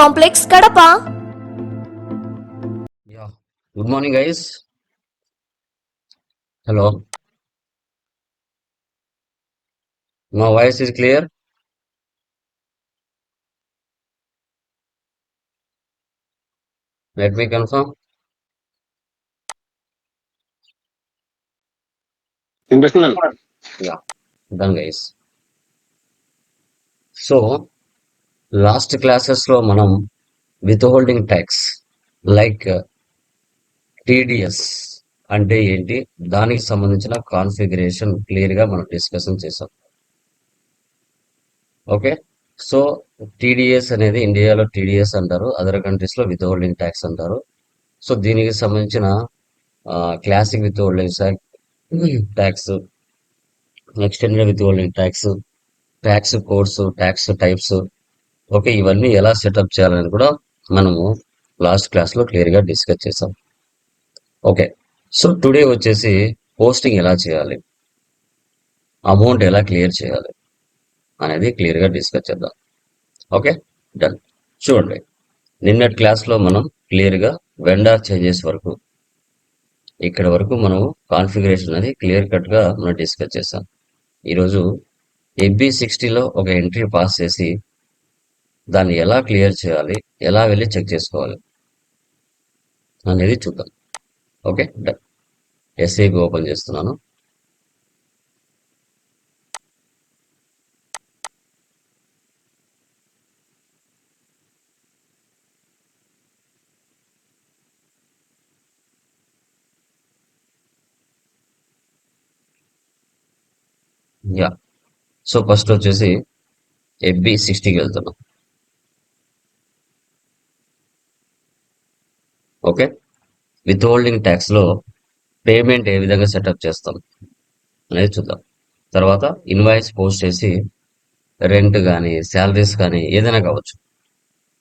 complex Kadapa Yeah. Good morning, guys. Hello. My voice is clear. Let me confirm. వినిపిస్తున్నాను Yeah. Done, guys. So last క్లాసెస్లో మనం withholding tax like TDS అంటే ఏంటి? దానికి సంబంధించిన configuration క్లియర్గా మనం డిస్కషన్ చేసాం. ఓకే సో టీడీఎస్ అనేది ఇండియాలో టీడీఎస్ అంటారు అదర్ కంట్రీస్లో విత్ హోల్డింగ్ ట్యాక్స్ అంటారు. సో దీనికి సంబంధించిన classic withholding tax extended withholding tax tax codes tax types okay ఇవన్నీ ఎలా సెటప్ చేయాలని కూడా మనము లాస్ట్ క్లాస్లో క్లియర్గా డిస్కస్ చేసాం. ఓకే సో టుడే వచ్చేసి పోస్టింగ్ ఎలా చేయాలి? అమౌంట్ ఎలా క్లియర్ చేయాలి? అనేది క్లియర్గా డిస్కస్ చేద్దాం. Okay done. చూడండి నిన్నటి క్లాస్లో మనం క్లియర్గా వెండార్ చేంజెస్ వరకు ఇక్కడ వరకు మనం కాన్ఫిగరేషన్ అనేది క్లియర్ కట్గా మనం డిస్కస్ చేసాం. ఈరోజు ఎబ్బీ సిక్స్టీలో ఒక ఎంట్రీ పాస్ చేసి దాన్ని ఎలా క్లియర్ చేయాలి ఎలా వెళ్ళి చెక్ చేసుకోవాలి అనేది చూద్దాం. Okay done. ఎస్ఏబి ఓపెన్ చేస్తున్నాను. యా సో ఫస్ట్ వచ్చేసి ఎఫ్బి సిక్స్టీకి వెళ్తున్నాం. ఓకే? విత్ హోల్డింగ్ ట్యాక్స్లో పేమెంట్ ఏ విధంగా సెటప్ చేస్తాం? అనేది చూద్దాం. తర్వాత ఇన్వాయిస్ పోస్ట్ చేసి రెంట్ కానీ శాలరీస్ కానీ ఏదైనా కావచ్చు.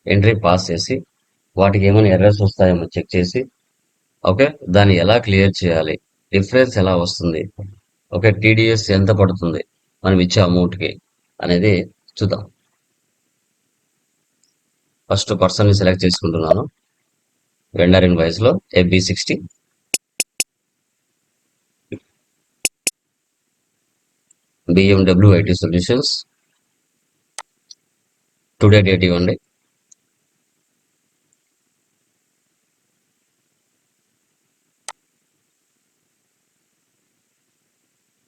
ఎంట్రీ పాస్ చేసి వాటికి ఏమైనా ఎర్రర్స్ వస్తాయేమో చెక్ చేసి ఓకే? దాన్ని ఎలా క్లియర్ చేయాలి? డిఫరెన్స్ ఎలా వస్తుంది? ఓకే? టీడీఎస్ ఎంత పడుతుంది? మనం ఇచ్చే అమౌంట్కి అనేది చూద్దాం. ఫస్ట్ పర్సన్ని సెలెక్ట్ చేసుకుంటున్నాను. Vendor ఇన్వాయిస్లో FB sixty. BMW IT solutions. Today date ఇవ్వండి.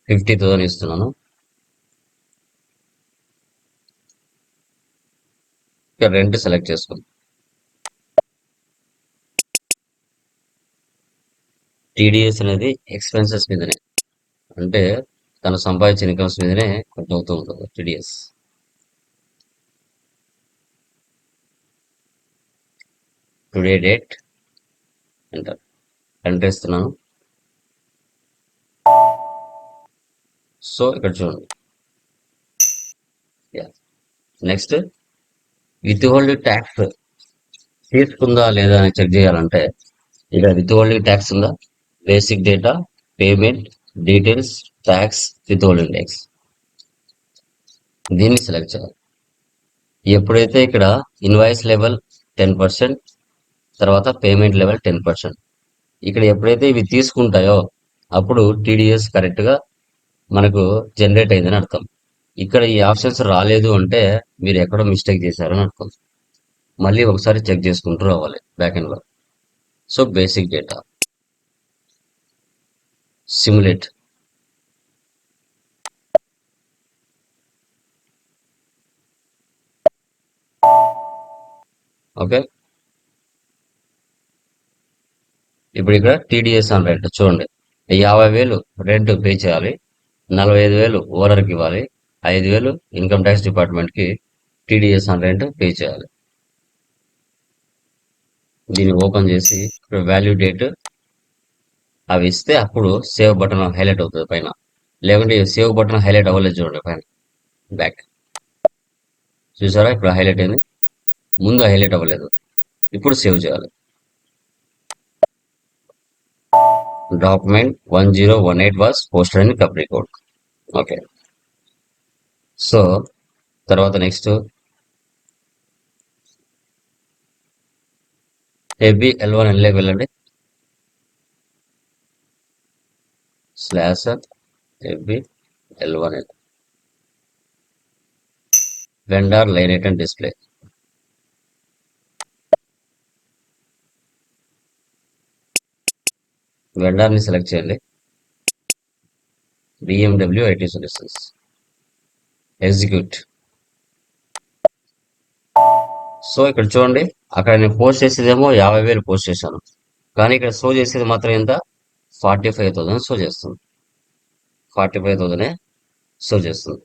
ఫిఫ్టీ థౌసండ్ ఇస్తున్నాను. ఇక్కడ రెంట్ సెలెక్ట్ చేసుకోండి టీడీఎస్ అనేది ఎక్స్పెన్సెస్ మీదనే. అంటే తను సంపాదించిన ఇన్కమ్స్ మీదనే కొంత అవుతూ ఉంటుంది టీడీఎస్ టుడే డేట్ అంటారు ఎంటర్ ఇస్తున్నాను సో ఇక్కడ చూడండి. నెక్స్ట్ విత్ హోల్డ్ ట్యాక్స్ తీసుకుందా లేదా అని చెక్ చేయాలంటే ఇక్కడ విత్ హోల్డింగ్ ట్యాక్స్ ఉందా? Basic data payment details tax withholding దీన్ని సెలెక్ట్ చేయాలి. ఎప్పుడైతే ఇక్కడ ఇన్వాయిస్ లెవెల్ టెన్ పర్సెంట్ తర్వాత పేమెంట్ లెవెల్ టెన్ పర్సెంట్ ఇక్కడ ఎప్పుడైతే ఇవి తీసుకుంటాయో అప్పుడు టీడీఎస్ కరెక్ట్గా మనకు జనరేట్ అయిందని అర్థం. ఇక్కడ ఈ ఆప్షన్స్ రాలేదు అంటే మీరు ఎక్కడో మిస్టేక్ చేశారని అర్థం. మళ్ళీ ఒకసారి చెక్ చేసుకుంటూ రావాలి బ్యాక్ ఎండ్లో so basic data simulate. Okay ఇప్పుడు ఇక్కడ టీడీఎస్ అని రెంట్ చూడండి. యాభై వేలు రెంట్ పే చేయాలి. నలభై ఐదు వేలు ఓనర్కి ఇవ్వాలి. ఐదు వేలు ఇన్కమ్ ట్యాక్స్ డిపార్ట్మెంట్కి టీడీఎస్ అని రెంట్ పే చేయాలి. దీన్ని ఓపెన్ చేసి వాల్యూ డేట్ అవి ఇస్తే అప్పుడు సేవ్ బటన్ హైలైట్ అవుతుంది పైన. లేకుంటే సేవ్ బటన్ హైలైట్ అవ్వలేదు చూడండి పైన. బ్యాక్ చూసారా? ఇప్పుడు హైలైట్ అయింది. ముందు హైలైట్ అవ్వలేదు. ఇప్పుడు సేవ్ చేయాలి. Document one zero one eight was posted in company code okay so తర్వాత నెక్స్ట్ ఏబి ఎల్ వన్ ఎల్ఏకి వెళ్ళండి. Slash AB L one L vendor line item display వెండార్ని select చేయండి. BMW IT solutions execute so ఇక్కడ చూడండి. అక్కడ నేను post చేసేదేమో యాభై వేలు పోస్ట్ చేశాను. కానీ ఇక్కడ షో చేసేది మాత్రం ఎంత? ఫార్టీ ఫైవ్ థౌజండ్ షో చేస్తుంది. ఫార్టీ ఫైవ్ థౌజండే షో చేస్తుంది.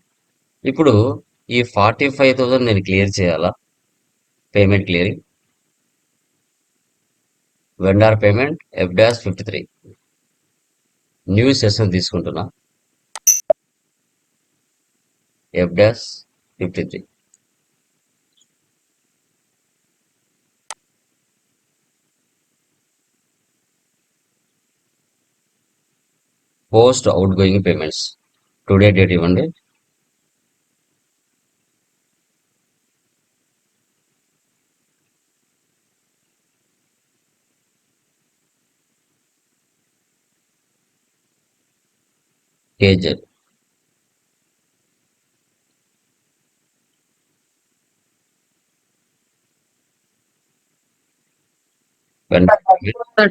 ఇప్పుడు ఈ ఫార్టీ ఫైవ్ థౌజండ్ నేను క్లియర్ చేయాలా? Payment clearing. Vendor payment F dash fifty three new session తీసుకుంటున్నా. F dash fifty three post outgoing payments. Today date ఇవ్వండి. కేజర్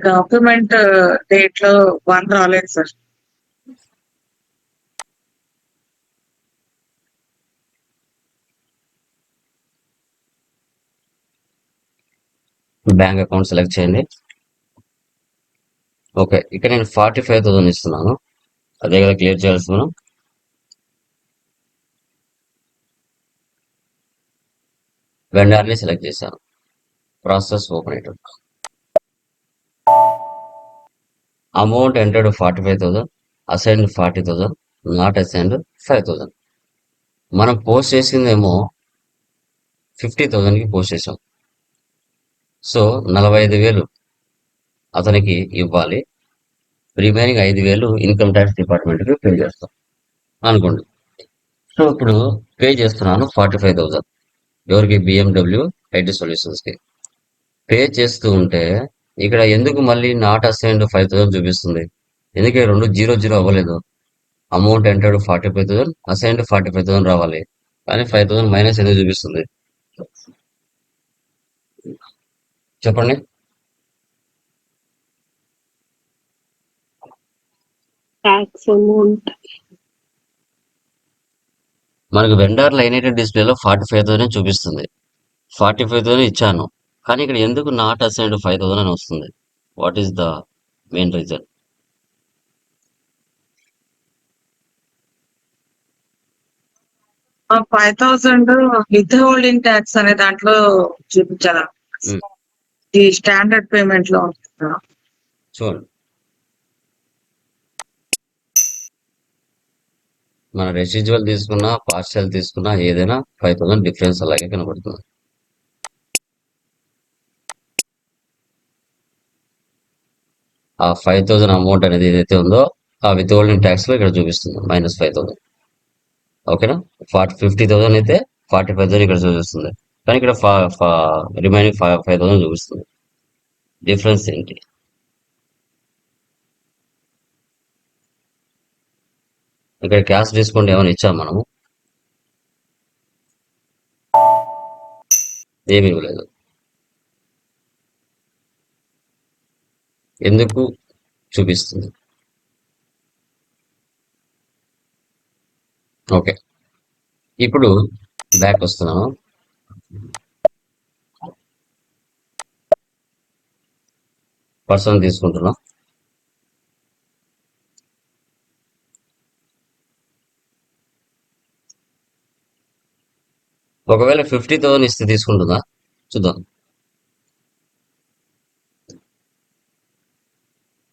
డాక్యుమెంట్ డేట్లో వన్ రాలేదు సార్ బ్యాంక్ అకౌంట్ సెలెక్ట్ చేయండి. ఓకే ఇక్కడ నేను ఫార్టీ ఫైవ్ థౌసండ్ ఇస్తున్నాను. అదే కదా క్లియర్ చేయాల్సి మనం వెండర్ని సెలెక్ట్ చేశాను. ప్రాసెస్ ఓపెన్ అయ్యాడు amount entered forty five thousand assigned forty thousand not assigned five thousand. మనం పోస్ట్ చేసిందేమో ఫిఫ్టీ థౌసండ్కి పోస్ట్ చేసాం. సో నలభై ఐదు వేలు అతనికి ఇవ్వాలి. రిమైనింగ్ ఐదు వేలు ఇన్కమ్ ట్యాక్స్ డిపార్ట్మెంట్కి పే చేస్తాం అనుకోండి. సో ఇప్పుడు పే చేస్తున్నాను ఫార్టీ ఫైవ్ థౌసండ్. ఎవరికి? బిఎండబ్ల్యూ ఐటీ సొల్యూషన్స్కి. పే చేస్తూ ఉంటే ఇక్కడ ఎందుకు మళ్ళీ నాట్ అసైన్డ్ ఫైవ్ థౌసండ్ చూపిస్తుంది? ఎందుకంటే రెండు జీరో జీరో అవ్వలేదు? Amount entered forty five thousand assigned forty five thousand రావాలి. కానీ ఫైవ్ థౌసండ్ మైనస్ ఎందుకు చూపిస్తుంది? చెప్పండి. మనకు వెండర్ లైనేటెడ్ డిస్ప్లేలో ఫార్టీ ఫైవ్ థౌసండ్ చూపిస్తుంది. ఫార్టీ ఫైవ్ థౌసండ్ ఇచ్చాను. కానీ ఇక్కడ ఎందుకు నాట్ అసైన్డ్ ఫైవ్ థౌసండ్ అని వస్తుంది? What is the main reason five thousand withholding tax అనే దాంట్లో చూపించాలా. ఈ స్టాండర్డ్ పేమెంట్లో ఉంటుందా? చూడండి మన రెసిజువల్ తీసుకున్నా పార్షియల్ తీసుకున్నా ఏదైనా ఫైవ్ థౌసండ్ డిఫరెన్స్ అలాగే కనబడుతుంది. ఆ ఫైవ్ థౌసండ్ అమౌంట్ అనేది ఏదైతే ఉందో ఆ విత్ హోల్డింగ్ ట్యాక్స్లో ఇక్కడ చూపిస్తుంది మైనస్ ఫైవ్ థౌసండ్. ఓకేనా? ఫార్టీ ఫిఫ్టీ థౌసండ్ అయితే ఫార్టీ ఫైవ్ థౌసండ్ ఇక్కడ చూపిస్తుంది. కానీ ఇక్కడ రిమైనింగ్ ఫైవ్ ఫైవ్ థౌసండ్ చూపిస్తుంది. డిఫరెన్స్ ఏంటి? ఇక్కడ క్యాష్ డిస్కౌంట్ ఏమైనా ఇచ్చాం మనము? ఏమి ఇవ్వలేదు. ఎందుకు చూపిస్తుంది? ఓకే. ఇప్పుడు బ్యాక్ వస్తున్నాము పర్సన్ తీసుకుంటున్నా. ఒకవేళ ఫిఫ్టీ థౌసండ్ ఇస్తే తీసుకుంటుందా? చూద్దాం.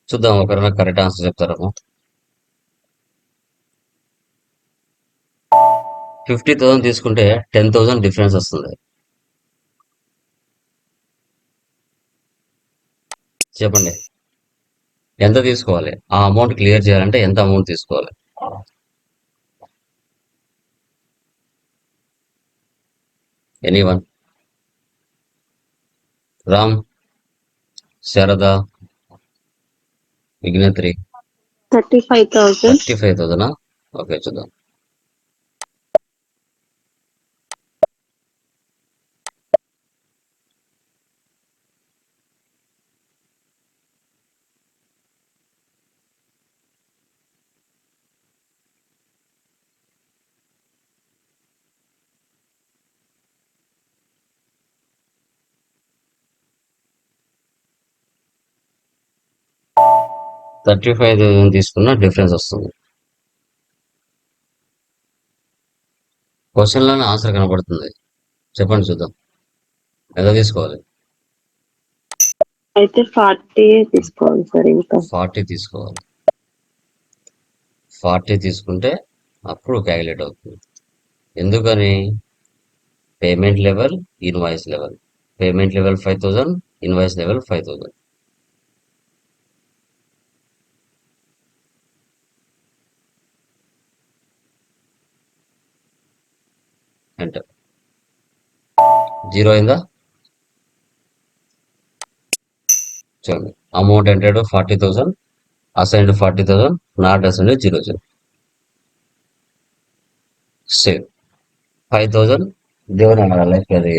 చూద్దాం ఒకరైనా కరెక్ట్ ఆన్సర్ చెప్తారేమో. ఫిఫ్టీ థౌసండ్ తీసుకుంటే టెన్ థౌసండ్ డిఫరెన్స్ వస్తుంది. చెప్పండి. ఎంత తీసుకోవాలి? ఆ అమౌంట్ క్లియర్ చేయాలంటే ఎంత అమౌంట్ తీసుకోవాలి? Any one Ram Sharada విఘ్నత్రి. Thirty five thousand thirty five thousand okay చూద్దాం. థర్టీ ఫైవ్ థౌసండ్ తీసుకున్న డిఫరెన్స్ వస్తుంది. క్వశ్చన్లోనే ఆన్సర్ కనబడుతుంది. చెప్పండి చూద్దాం. ఎంత తీసుకోవాలి? అయితే ఫార్టీ తీసుకోవాలి సార్ ఇంకా. ఫార్టీ తీసుకోవాలి. ఫార్టీ తీసుకుంటే అప్పుడు క్యాలిక్యులేట్ అవుతుంది. ఎందుకని? Payment level invoice level. Payment level five thousand invoice level five thousand. Enter zero అయిందా? చూడండి amount entered forty thousand assigned forty thousand not assigned zero zero save five thousand దేవుని లైఫ్ అది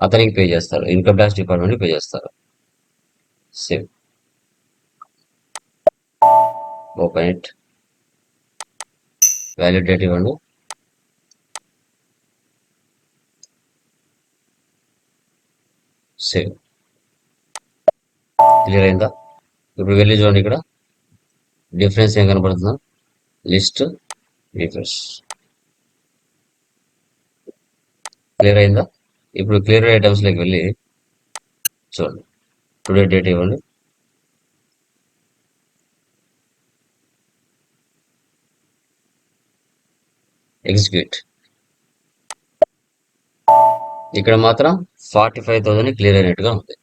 అతనికి పే చేస్తారు. ఇన్కమ్ ట్యాక్స్ డిపార్ట్మెంట్ పే చేస్తారు. Save open it valid date ఇవ్వండి. Save clear అయిందా? ఇప్పుడు వెళ్ళి చూడండి ఇక్కడ. డిఫరెన్స్ ఏం కనబడుతుందా లిస్ట్ రిఫ్రెష్ క్లియర్ అయిందా? ఇప్పుడు క్లియర్ ఐటమ్స్లోకి వెళ్ళి చూడండి. టుడే డేట్ ఇవ్వండి. ఎగ్జిక్యూట్ ఇక్కడ మాత్రం ఫార్టీ ఫైవ్ థౌసండ్ క్లియర్ అయినట్టుగా ఉంది.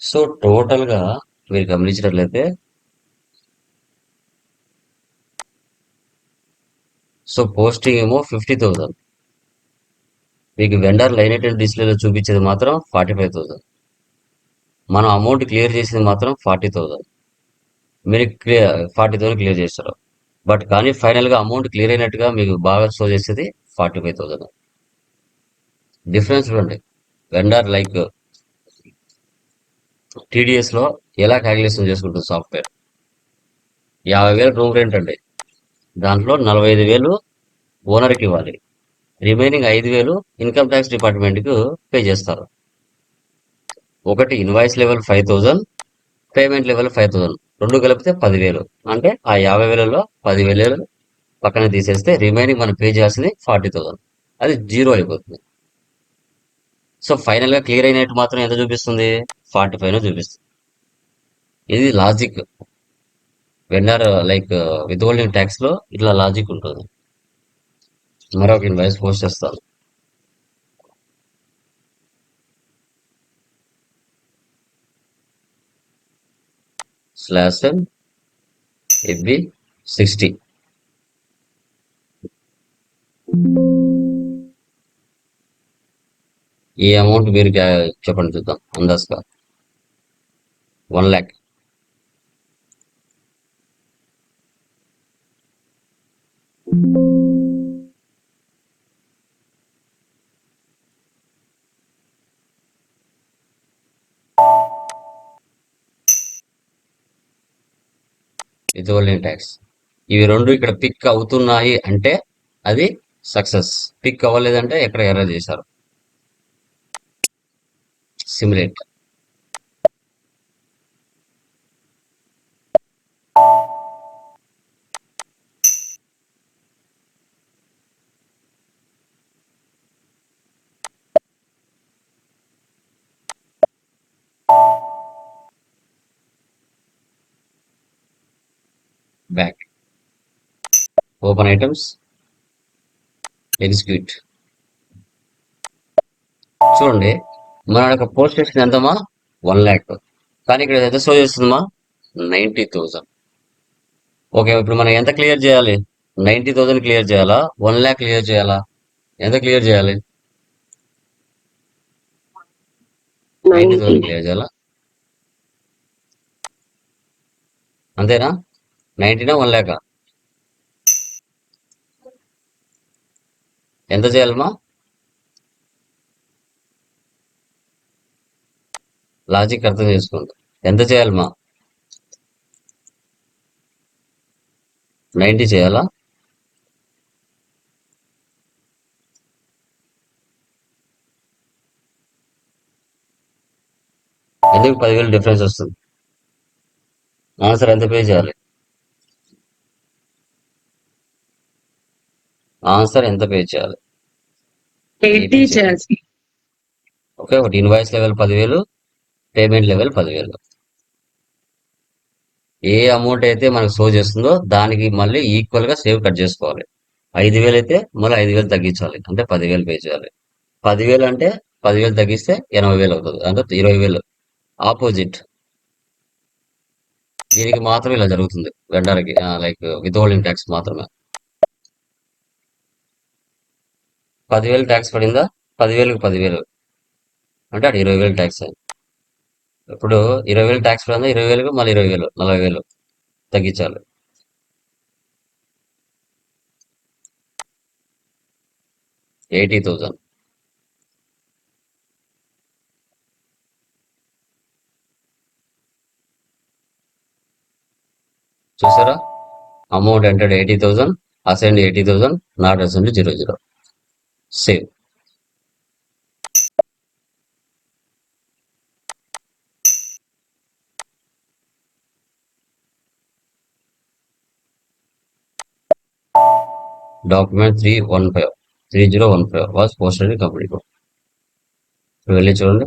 సో టోటల్గా మీరు గమనించినట్లయితే సో పోస్టింగ్ ఏమో ఫిఫ్టీ థౌజండ్ మీకు వెండర్ లైన్ ఐటెం డిస్ప్లేలో చూపించేది మాత్రం ఫార్టీ ఫైవ్ థౌసండ్ మనం అమౌంట్ క్లియర్ చేసేది మాత్రం ఫార్టీ థౌజండ్ మీరు క్లియర్ ఫార్టీ థౌజండ్ క్లియర్ చేస్తారు. బట్ కానీ ఫైనల్గా అమౌంట్ క్లియర్ అయినట్టుగా మీకు బాగా షో చేసేది ఫార్టీ ఫైవ్ థౌజండ్ డిఫరెన్స్ చూడండి. వెండర్ లైక్ టీడీఎస్లో ఎలా క్యాలిక్యులేషన్ చేసుకుంటుంది సాఫ్ట్వేర్ యాభై వేలు రూమ్ రెంట్ అండి. దాంట్లో నలభై ఐదు వేలు ఓనర్కి ఇవ్వాలి. రిమైనింగ్ ఐదు వేలు ఇన్కమ్ ట్యాక్స్ డిపార్ట్మెంట్కు పే చేస్తారు. ఒకటి invoice level five thousand payment level five thousand రెండు కలిపితే పదివేలు అంటే ఆ యాభై వేలలో పదివేలు పక్కన తీసేస్తే రిమైనింగ్ మనం పే చేయాల్సింది ఫార్టీ థౌజండ్ అది జీరో అయిపోతుంది. సో ఫైనల్గా క్లియర్ అయినట్టు మాత్రం ఎంత చూపిస్తుంది? ఫార్టీ ఫైవ్ చూపిస్తుంది. ఇది logic. Vendor like withholding ట్యాక్స్లో ఇట్లా లాజిక్ ఉంటుంది. మరొక ఇన్వాయిస్ పోస్ట్ చేస్తాను. స్లాష్ ఎన్ ఎఫ్బి సిక్స్టీ ఈ అమౌంట్ మీరు చెప్పండి చూద్దాం. అందాజ్గా. వన్ ల్యాక్ విత్ ట్యాక్స్ ఇవి రెండు ఇక్కడ పిక్ అవుతున్నాయి అంటే అది సక్సెస్ పిక్ అవ్వలేదంటే ఎక్కడ ఎర్ర చేశారు. Simulate back open items execute చూడండి. మన యొక్క పోస్ట్ స్టేషన్ ఎంతమా వన్ ల్యాక్. కానీ ఇక్కడ ఎంత షో చేస్తుందమ్మా? నైంటీ థౌజండ్ ఓకే ఇప్పుడు మనం ఎంత క్లియర్ చేయాలి? నైంటీ థౌజండ్ క్లియర్ చేయాలా? వన్ ల్యాక్ క్లియర్ చేయాలా? ఎంత క్లియర్ చేయాలి? నైంటీ థౌసండ్ క్లియర్ చేయాలా? అంతేనా? నైంటీనా వన్ ల్యాకా? ఎంత చేయాలమ్మా? లాజిక్ అర్థం చేసుకోండి ఎంత చేయాలమ్మా నైంటీ చేయాలా? ఎందుకు పదివేలు డిఫరెన్స్ వస్తుంది? ఆన్సర్ ఎంత పే చేయాలి? ఆన్సర్ ఎంత పే చేయాలి. ఓకే ఒకటి ఇన్వాయిస్ లెవెల్ పదివేలు పేమెంట్ లెవెల్ పదివేలు. ఏ అమౌంట్ అయితే మనకు షో చేస్తుందో దానికి మళ్ళీ ఈక్వల్గా సేవ్ కట్ చేసుకోవాలి. ఐదు వేలు అయితే మళ్ళీ ఐదు వేలు తగ్గించాలి. అంటే పదివేలు పే చేయాలి. పదివేలు అంటే పదివేలు తగ్గిస్తే ఎనభై వేలు అవుతుంది. అంటే ఇరవై వేలు ఆపోజిట్. దీనికి మాత్రం ఇలా జరుగుతుంది. వెండర్కి లైక్ విత్ హోల్డింగ్ ట్యాక్స్ మాత్రమే. పదివేలు ట్యాక్స్ పడిందా? పదివేలకు పదివేలు. అంటే అటు ఇరవై వేలు ట్యాక్స్ అయింది. ఇప్పుడు ఇరవై వేలు ట్యాక్స్ పడిందా ఇరవై వేలకు మళ్ళీ ఇరవై వేలు నలభై వేలు తగ్గించాలి. ఎయిటీ థౌజండ్ చూసారా? Amount entered eighty thousand assigned eighty thousand not assigned zero zero. Save document three one five three zero one five was posted company code వెళ్ళి చూడండి.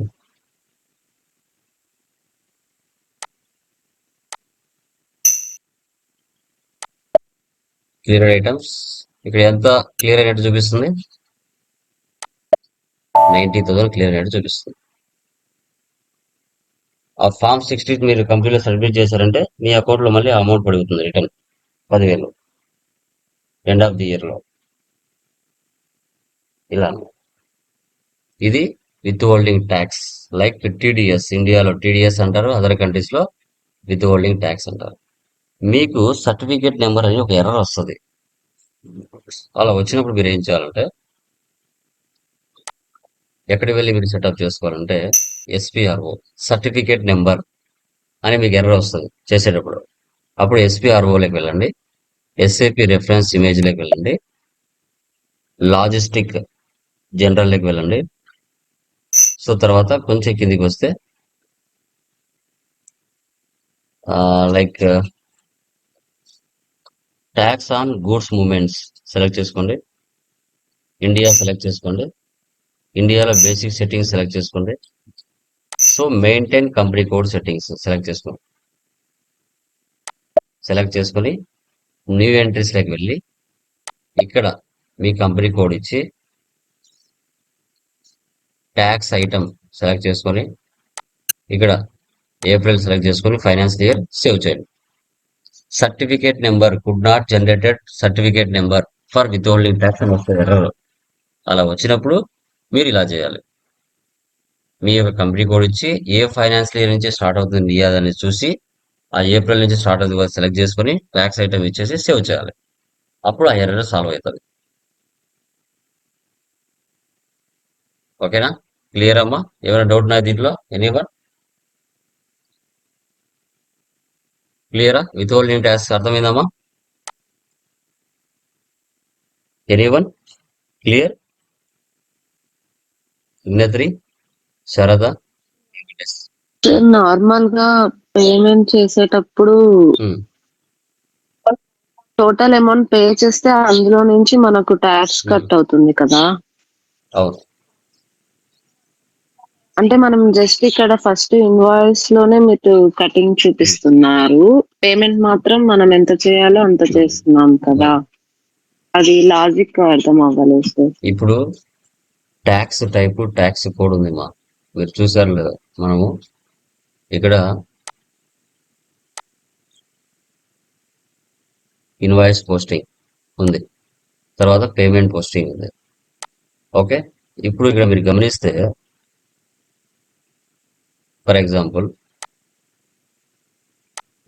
క్లియర్ ఐటమ్స్ ఇక్కడ ఎంత క్లియర్ అయినట్టు చూపిస్తుంది? నైన్టీ థౌసండ్ క్లియర్ అయినట్టు చూపిస్తుంది. ఆ ఫామ్ సిక్స్టీ మీరు కంపెనీలో సబ్మిట్ చేశారంటే మీ అకౌంట్లో మళ్ళీ అమౌంట్ పడుతుంది రిటర్న్ పదివేలు. ఎండ్ ఆఫ్ ది ఇయర్లో ఇలా. ఇది withholding tax like TDS ఇండియాలో టీడీఎస్ అంటారు అదర్ కంట్రీస్లో విత్ హోల్డింగ్ ట్యాక్స్ అంటారు. మీకు సర్టిఫికేట్ నెంబర్ అని ఒక ఎర్రర్ వస్తుంది. అలా వచ్చినప్పుడు మీరు ఏం చేయాలంటే ఎక్కడికి వెళ్ళి మీరు సెటప్ చేసుకోవాలంటే ఎస్పిఆర్ఓ సర్టిఫికేట్ నెంబర్ అని మీకు ఎర్రర్ వస్తుంది చేసేటప్పుడు. అప్పుడు ఎస్పీఆర్ఓలోకి వెళ్ళండి. ఎస్ఏపి రెఫరెన్స్ ఇమేజ్లోకి వెళ్ళండి. లాజిస్టిక్ జనరల్లోకి వెళ్ళండి. సో తర్వాత కొంచెం కిందికి వస్తే like tax on goods movements select చేసుకోండి. ఇండియా సెలెక్ట్ చేసుకోండి. ఇండియాలో బేసిక్ సెట్టింగ్స్ సెలెక్ట్ చేసుకోండి. So maintain company code settings select చేసుకోండి సెలెక్ట్ చేసుకొని న్యూ ఎంట్రీస్లోకి వెళ్ళి ఇక్కడ మీ కంపెనీ కోడ్ ఇచ్చి ట్యాక్స్ ఐటమ్ సెలెక్ట్ చేసుకొని ఇక్కడ ఏప్రిల్ సెలెక్ట్ చేసుకొని ఫైనాన్స్ ఇయర్ సేవ్ చేయండి. Certificate number could not generated certificate number for withholding tax అని వస్తుంది ఎర్రర్ అలా వచ్చినప్పుడు మీరు ఇలా చేయాలి. మీ యొక్క కంపెనీ కోడ్ ఇచ్చి ఏ ఫైనాన్స్ ఇయర్ నుంచి స్టార్ట్ అవుతుంది అనేది చూసి ఆ ఏప్రిల్ నుంచి స్టార్ట్ అవుతుంది సెలెక్ట్ చేసుకొని ట్యాక్స్ ఐటమ్ ఇచ్చేసి సేవ్ చేయాలి. అప్పుడు ఆ ఎర్రర్ సాల్వ్ అవుతుంది. ఓకేనా? క్లియర్ అమ్మా? ఏమైనా డౌట్ ఉన్నాయి దీంట్లో? ఎనీవన్ క్లియరా విత్ హోల్డింగ్ ట్యాక్స్ అర్థమైందమ్మా? ఎనీవన్ క్లియర్ విజ్ఞత్రి శరద నార్మల్గా పేమెంట్ చేసేటప్పుడు టోటల్ అమౌంట్ పే చేస్తే అందులో నుంచి మనకు ట్యాక్స్ కట్ అవుతుంది కదా. అంటే మనం జస్ట్ ఇక్కడ ఫస్ట్ ఇన్వాయిస్లోనే మీరు కటింగ్ చూపిస్తున్నారు. పేమెంట్ మాత్రం మనం ఎంత చేయాలో అంత చేస్తున్నాం కదా. అది లాజిక్ అర్థం అవ్వలేదు సార్. ఇప్పుడు ట్యాక్స్ టైపు ట్యాక్స్ కోడ్ ఉంది మా. మీరు చూసారు లేదా మనము. ఇక్కడ ఇన్వాయిస్ పోస్టింగ్ ఉంది. తర్వాత పేమెంట్ పోస్టింగ్ ఉంది. ఓకే? ఇప్పుడు ఇక్కడ మీరు గమనిస్తే ఫర్ ఎగ్జాంపుల్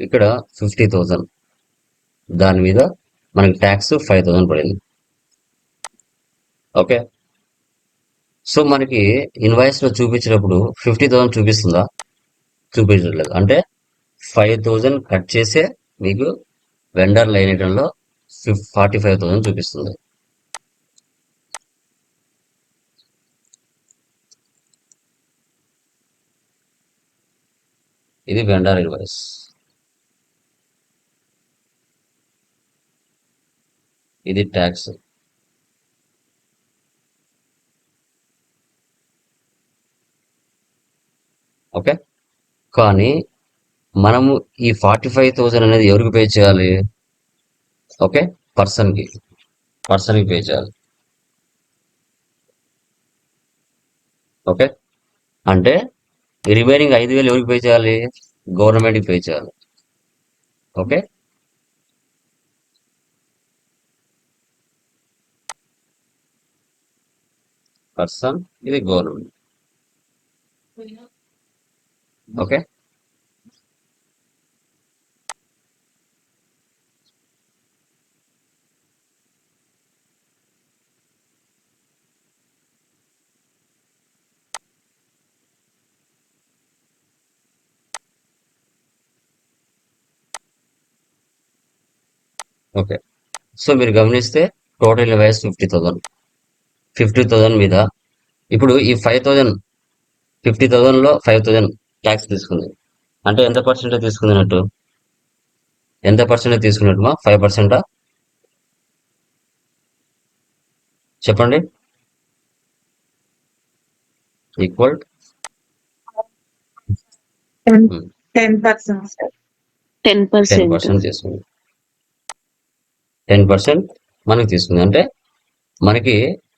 ఇక్కడ ఫిఫ్టీ థౌజండ్ దాని మీద మనకి ట్యాక్స్ ఫైవ్ థౌజండ్ పడింది. ఓకే? సో మనకి ఇన్వాయిస్లో చూపించినప్పుడు ఫిఫ్టీ థౌసండ్ చూపిస్తుందా? చూపించట్లేదు. అంటే ఫైవ్ థౌజండ్ కట్ చేసే మీకు వెండర్ లైన్ ఐటెంలో ఫార్టీ ఫైవ్ థౌసండ్ చూపిస్తుంది. ఇది వెండర్ ఇన్వాయిస్ ఇది ట్యాక్స్ ఓకే కానీ మనము ఈ ఫార్టీ ఫైవ్ థౌసండ్ అనేది ఎవరికి పే చేయాలి? ఓకే? పర్సన్కి. పర్సన్కి పే చేయాలి. ఓకే? అంటే రిమైనింగ్ ఐదు వేలు ఎవరికి పే చేయాలి? గవర్నమెంట్కి పే చేయాలి. ఓకే? పర్సన్ ఇది గవర్నమెంట్. ఓకే? ఓకే. సో మీరు గమనిస్తే total invoice fifty thousand. Fifty thousand మీద ఇప్పుడు ఈ ఫైవ్ థౌసండ్ ఫిఫ్టీ థౌసండ్లో ఫైవ్ థౌసండ్ ట్యాక్స్ తీసుకుంది. అంటే ఎంత పర్సెంట్ తీసుకున్నట్టు ఎంత పర్సెంట్ తీసుకున్నట్టు మా? ఫైవ్ పర్సెంటా? చెప్పండి. Equal? Ten percent. Sir ten percent. Percent తీసుకుంది. టెన్ పర్సెంట్ మనకి తీసుకుంది. అంటే మనకి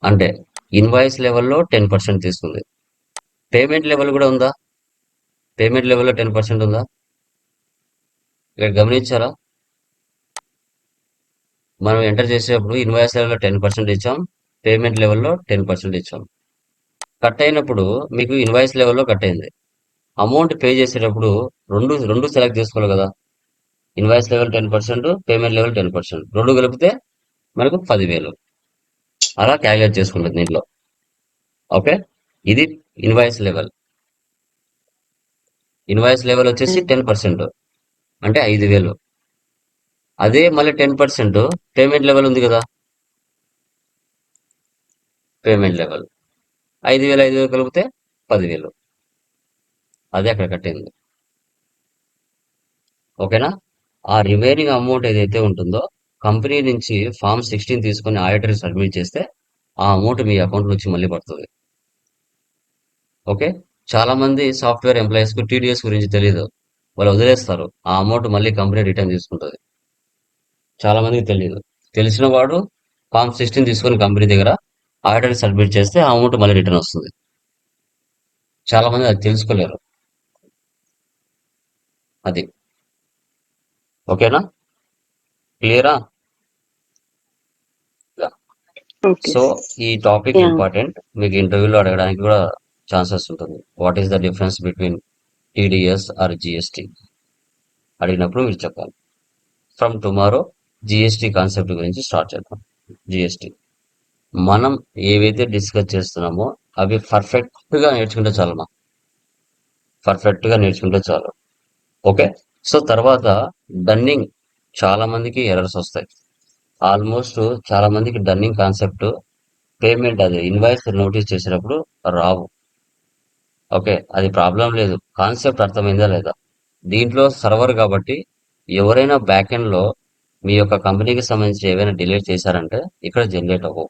అంటే ఇన్వాయిస్ లెవెల్లో టెన్ పర్సెంట్ తీసుకుంది. పేమెంట్ లెవెల్ కూడా ఉందా? పేమెంట్ లెవెల్లో టెన్ పర్సెంట్ ఉందా? ఇక్కడ గమనించారా? మనం ఎంటర్ చేసేటప్పుడు ఇన్వాయిస్ లెవెల్లో టెన్ పర్సెంట్ ఇచ్చాం పేమెంట్ లెవెల్లో టెన్ పర్సెంట్ ఇచ్చాం. కట్ అయినప్పుడు మీకు ఇన్వాయిస్ లెవెల్లో కట్ అయింది. అమౌంట్ పే చేసేటప్పుడు రెండు రెండు సెలెక్ట్ చేసుకోవాలి కదా. Invoice level ten percent payment level ten percent రెండు కలిపితే మనకు పదివేలు. అలా క్యాలిక్యులేట్ చేసుకుంటుంది దీంట్లో. ఓకే ఇది ఇన్వాయిస్ లెవెల్ ఇన్వాయిస్ లెవెల్ వచ్చేసి టెన్ పర్సెంట్ అంటే ఐదు వేలు. అదే మళ్ళీ టెన్ పర్సెంట్ పేమెంట్ లెవెల్ ఉంది కదా? పేమెంట్ లెవెల్ ఐదు వేలు ఐదు వేలు కలిపితే పదివేలు. అదే అక్కడ కట్టింది. ఓకేనా ఆ రిమైనింగ్ అమౌంట్ ఏదైతే ఉంటుందో కంపెనీ నుంచి ఫామ్ సిక్స్టీన్ తీసుకొని ఆడిటర్ సబ్మిట్ చేస్తే ఆ అమౌంట్ మీ అకౌంట్ నుంచి మళ్ళీ పడుతుంది. ఓకే చాలా మంది సాఫ్ట్వేర్ ఎంప్లాయీస్కు టీడీఎస్ గురించి తెలియదు వాళ్ళు వదిలేస్తారు. ఆ అమౌంట్ మళ్ళీ కంపెనీ రిటర్న్ తీసుకుంటుంది. చాలా మందికి తెలియదు తెలిసిన వాడు ఫామ్ సిక్స్టీన్ తీసుకొని కంపెనీ దగ్గర ఆడిటర్ సబ్మిట్ చేస్తే ఆ అమౌంట్ మళ్ళీ రిటర్న్ వస్తుంది. చాలా మంది అది తెలుసుకోలేరు. అది. ఓకేనా? క్లియరా? సో ఈ టాపిక్. ఇంపార్టెంట్. మీకు ఇంటర్వ్యూలో అడగడానికి కూడా ఛాన్సెస్ ఉంటుంది. What is the difference between TDS or GST? అడిగినప్పుడు మీరు చెప్పాలి. ఫ్రమ్ టుమారో జిఎస్టి కాన్సెప్ట్ గురించి స్టార్ట్ చేద్దాం. జిఎస్టి. మనం ఏవైతే డిస్కస్ చేస్తున్నామో అవి పర్ఫెక్ట్గా నేర్చుకుంటే చాలు మా పర్ఫెక్ట్గా నేర్చుకుంటే చాలు. ఓకే? సో తర్వాత డన్నింగ్ చాలా మందికి ఎర్రర్స్ వస్తాయి. ఆల్మోస్ట్ చాలా మందికి డన్నింగ్ కాన్సెప్ట్ పేమెంట్ అది ఇన్వాయిస్ నోటీస్ చేసినప్పుడు రావు. ఓకే అది ప్రాబ్లం లేదు. కాన్సెప్ట్ అర్థమైందా లేదా? దీంట్లో సర్వర్ కాబట్టి ఎవరైనా బ్యాక్ ఎండ్లో మీ యొక్క కంపెనీకి సంబంధించి ఏవైనా డిలీట్ చేశారంటే ఇక్కడ జనరేట్ అవ్వవు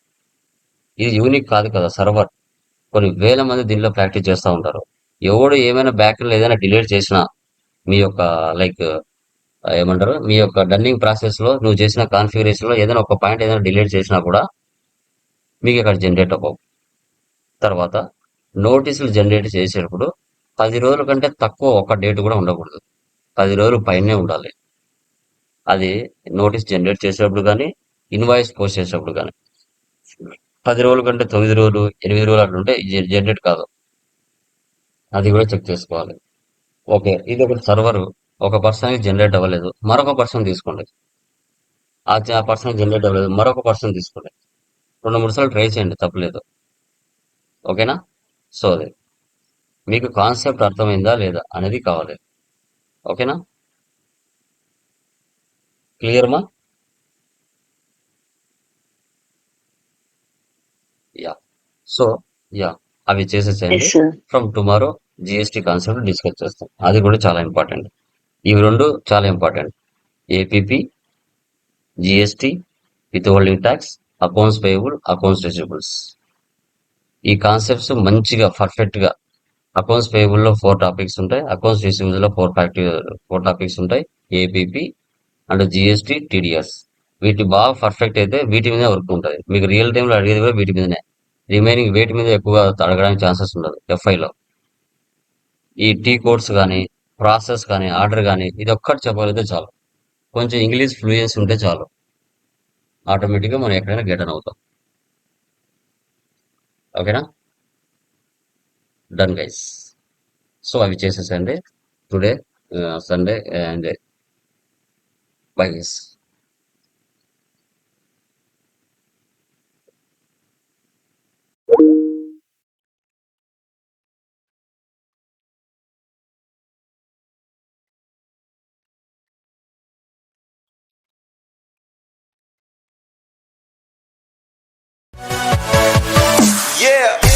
ఇది యూనిక్ కాదు కదా సర్వర్. కొన్ని వేల మంది దీనిలో ప్రాక్టీస్ చేస్తూ ఉంటారు. ఎవడు ఏమైనా బ్యాక్ ఎండ్ ఏదైనా డిలీట్ చేసినా మీ యొక్క లైక్ ఏమంటారు? మీ యొక్క డన్నింగ్ ప్రాసెస్లో నువ్వు చేసిన కాన్ఫిగరేషన్లో ఏదైనా ఒక పాయింట్ ఏదైనా డిలీట్ చేసినా కూడా మీకు ఇక్కడ జనరేట్ అవ్వవు. తర్వాత నోటీసులు జనరేట్ చేసేటప్పుడు పది రోజుల కంటే తక్కువ ఒక డేట్ కూడా ఉండకూడదు. పది రోజులు పైనే ఉండాలి. అది నోటీస్ జనరేట్ చేసేటప్పుడు కానీ ఇన్వాయిస్ పోస్ట్ చేసేటప్పుడు కానీ. పది రోజుల కంటే తొమ్మిది రోజులు ఎనిమిది రోజులు అట్లా ఉంటే జనరేట్ కాదు. అది కూడా చెక్ చేసుకోవాలి. ఓకే ఇది ఒక సర్వర్ ఒక పర్సన్కి జనరేట్ అవ్వలేదు. మరొక పర్సన్ తీసుకోండి. ఆ పర్సన్ జనరేట్ అవ్వలేదు. మరొక పర్సన్ తీసుకోండి. రెండు మూడు సార్లు ట్రై చేయండి తప్పలేదు. ఓకేనా? సో అదే. మీకు కాన్సెప్ట్ అర్థమైందా లేదా అనేది కావాలి. ఓకేనా? క్లియర్ మా యా. So yeah. అవి చేసేసేయండి. From tomorrow GST concept discuss చేస్తాం. అది కూడా చాలా ఇంపార్టెంట్ ఇవి రెండు చాలా important APP GST withholding tax accounts payable accounts receivables ఈ కాన్సెప్ట్స్ మంచిగా పర్ఫెక్ట్గా అకౌంట్స్ పేయబుల్లో ఫోర్ టాపిక్స్ ఉంటాయి accounts receivables four factory four topics ఉంటాయి ఏపీపీ అండ్ జిఎస్టీ టీడీఎస్ వీటి బాగా పర్ఫెక్ట్ అయితే వీటి మీదే వర్క్ ఉంటుంది. మీకు రియల్ టైంలో అడిగేది కూడా వీటి మీదనే. రిమైనింగ్ వేటి మీద ఎక్కువగా అడగడానికి ఛాన్సెస్ ఉండదు ఎఫ్ఐలో ఈ టీ కోడ్స్ కానీ ప్రాసెస్ కానీ ఆర్డర్ కానీ ఇది ఒక్కటి చెప్పగలిగితే చాలు. కొంచెం ఇంగ్లీష్ ఫ్లూయెన్స్ ఉంటే చాలు. ఆటోమేటిక్గా మనం ఎక్కడైనా గెటన్ అవుతాం. ఓకేనా? Done guys. సో అవి చేసేసండి today Sunday and bye guys. Yeah.